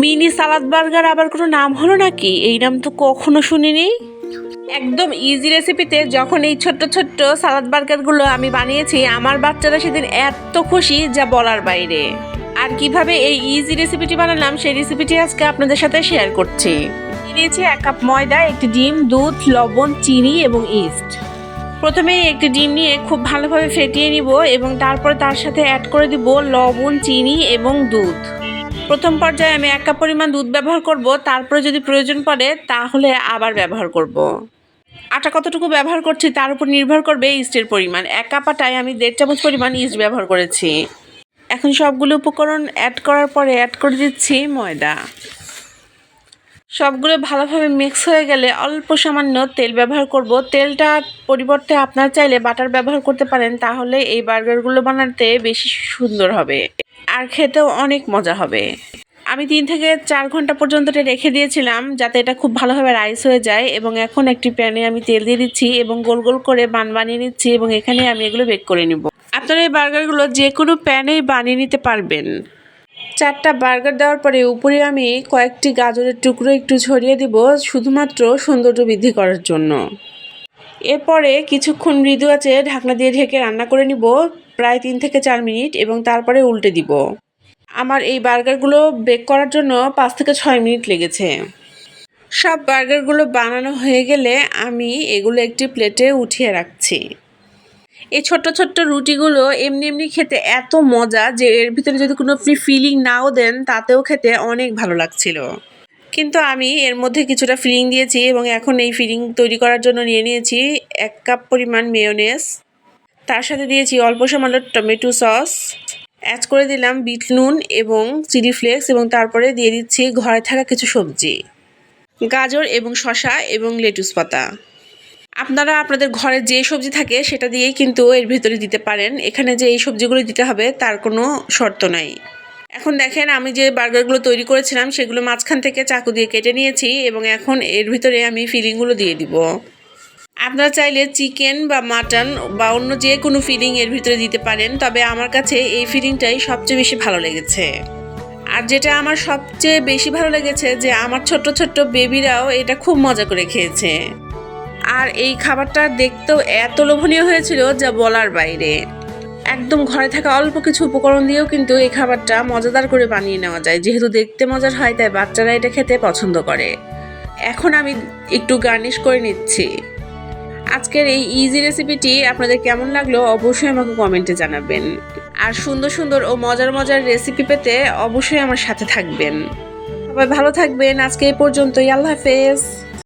Mini সালাদ burger আবার কোনো নাম হলো নাকি? এই নাম তো কখনো শুনিনি। একদম ইজি রেসিপিতে যখন এই ছোট্ট ছোট্ট সালাদ বার্গারগুলো আমি বানিয়েছি, আমার বাচ্চারা সেদিন এত খুশি যা বলার বাইরে। আর কীভাবে এই ইজি রেসিপিটি বানালাম, সেই রেসিপিটি আজকে আপনাদের সাথে শেয়ার করছি। নিয়েছি এক কাপ ময়দা, একটি ডিম, দুধ, লবণ, চিনি এবং ইস্ট প্রথমে একটি ডিম নিয়ে খুব ভালোভাবে ফেটিয়ে নিব এবং তারপরে তার সাথে অ্যাড করে দিব লবণ, চিনি এবং দুধ। প্রথম পর্যায়ে আমি এক কাপ পরিমাণ দুধ ব্যবহার করব, তারপরে যদি প্রয়োজন পড়ে তাহলে আবার ব্যবহার করব। আটা কতটুকু ব্যবহার করছি তার উপর নির্ভর করবে ইস্টের পরিমাণ। এক কাপ আটায় আমি দেড় চামচ পরিমাণ ইস্ট ব্যবহার করেছি। এখন সবগুলো উপকরণ অ্যাড করার পরে অ্যাড করে দিচ্ছি ময়দা। সবগুলো ভালোভাবে মিক্স হয়ে গেলে অল্প সামান্য তেল ব্যবহার করব। তেলটা পরিবর্তে আপনার চাইলে বাটার ব্যবহার করতে পারেন, তাহলে এই বার্গারগুলো বানাতে বেশি সুন্দর হবে। আর খেতেও অনেক মজা হবে। আমি তিন থেকে চার ঘণ্টা পর্যন্ত এটা রেখে দিয়েছিলাম যাতে এটা খুব ভালোভাবে রাইস হয়ে যায় এবং এখন একটি প্যানে আমি তেল দিয়ে দিচ্ছি এবং গোল গোল করে বান বানিয়ে নিচ্ছি এবং এখানে আমি এগুলো বেক করে নিব। আপনারা এই বার্গারগুলো যে কোনো প্যানেই বানিয়ে নিতে পারবেন। চারটা বার্গার দেওয়ার পরে উপরে আমি কয়েকটি গাজরের টুকরো একটু ছড়িয়ে দিব শুধুমাত্র সৌন্দর্য বৃদ্ধি করার জন্য। এরপরে কিছুক্ষণ মৃদু আছে ঢাকনা দিয়ে ঢেকে রান্না করে নিব। প্রায় তিন থেকে চার মিনিট এবং তারপরে উল্টে দিব। আমার এই বার্গারগুলো বেক করার জন্য পাঁচ থেকে ছয় মিনিট লেগেছে। সব বার্গারগুলো বানানো হয়ে গেলে আমি এগুলো একটি প্লেটে উঠিয়ে রাখছি। এই ছোট্ট ছোট্ট রুটিগুলো এমনি এমনি খেতে এত মজা যে এর ভিতরে যদি কোনো আপনি ফিলিং নাও দেন, তাতেও খেতে অনেক ভালো লাগছিল। কিন্তু আমি এর মধ্যে কিছুটা ফিলিং দিয়েছি এবং এখন এই ফিলিং তৈরি করার জন্য নিয়ে নিয়েছি এক কাপ পরিমাণ মেয়োনেস। তার সাথে দিয়েছি অল্প সামান্য টমেটো সস। অ্যাড করে দিলাম বিট নুন এবং চিলি ফ্লেক্স এবং তারপরে দিয়ে দিচ্ছি ঘরে থাকা কিছু সবজি। গাজর এবং শসা এবং লেটুস পাতা। আপনারা আপনাদের ঘরে যে সবজি থাকে সেটা দিয়েই কিন্তু এর ভিতরে দিতে পারেন। এখানে যে এই সবজিগুলো দিতে হবে তার কোনো শর্ত নাই। এখন দেখেন আমি যে বার্গারগুলো তৈরি করেছিলাম সেগুলো মাঝখান থেকে চাকু দিয়ে কেটে নিয়েছি এবং এখন এর ভিতরে আমি ফিলিংগুলো দিয়ে দিব। আপনারা চাইলে চিকেন বা মাটন বা অন্য যে কোনো ফিলিং এর ভিতরে দিতে পারেন, তবে আমার কাছে এই ফিলিংটাই সবচেয়ে বেশি ভালো লেগেছে। আর যেটা আমার সবচেয়ে বেশি ভালো লেগেছে যে আমার ছোট্ট ছোট্ট বেবিরাও এটা খুব মজা করে খেয়েছে। আর এই খাবারটা দেখতেও এত লোভনীয় হয়েছিল যা বলার বাইরে। একদম ঘরে থাকা অল্প কিছু উপকরণ দিয়েও কিন্তু এই খাবারটা মজাদার করে বানিয়ে নেওয়া যায়। যেহেতু দেখতে মজার হয়, তাই বাচ্চারা এটা খেতে পছন্দ করে। এখন আমি একটু গার্নিশ করে নিচ্ছি। আজকের এই ইজি রেসিপিটি আপনাদের কেমন লাগল অবশ্যই আমাকে কমেন্টে জানাবেন। আর সুন্দর সুন্দর ও মজার মজার রেসিপি পেতে অবশ্যই আমার সাথে থাকবেন। সবাই ভালো থাকবেন। আজকে এই পর্যন্তই। আল্লাহ হাফেজ।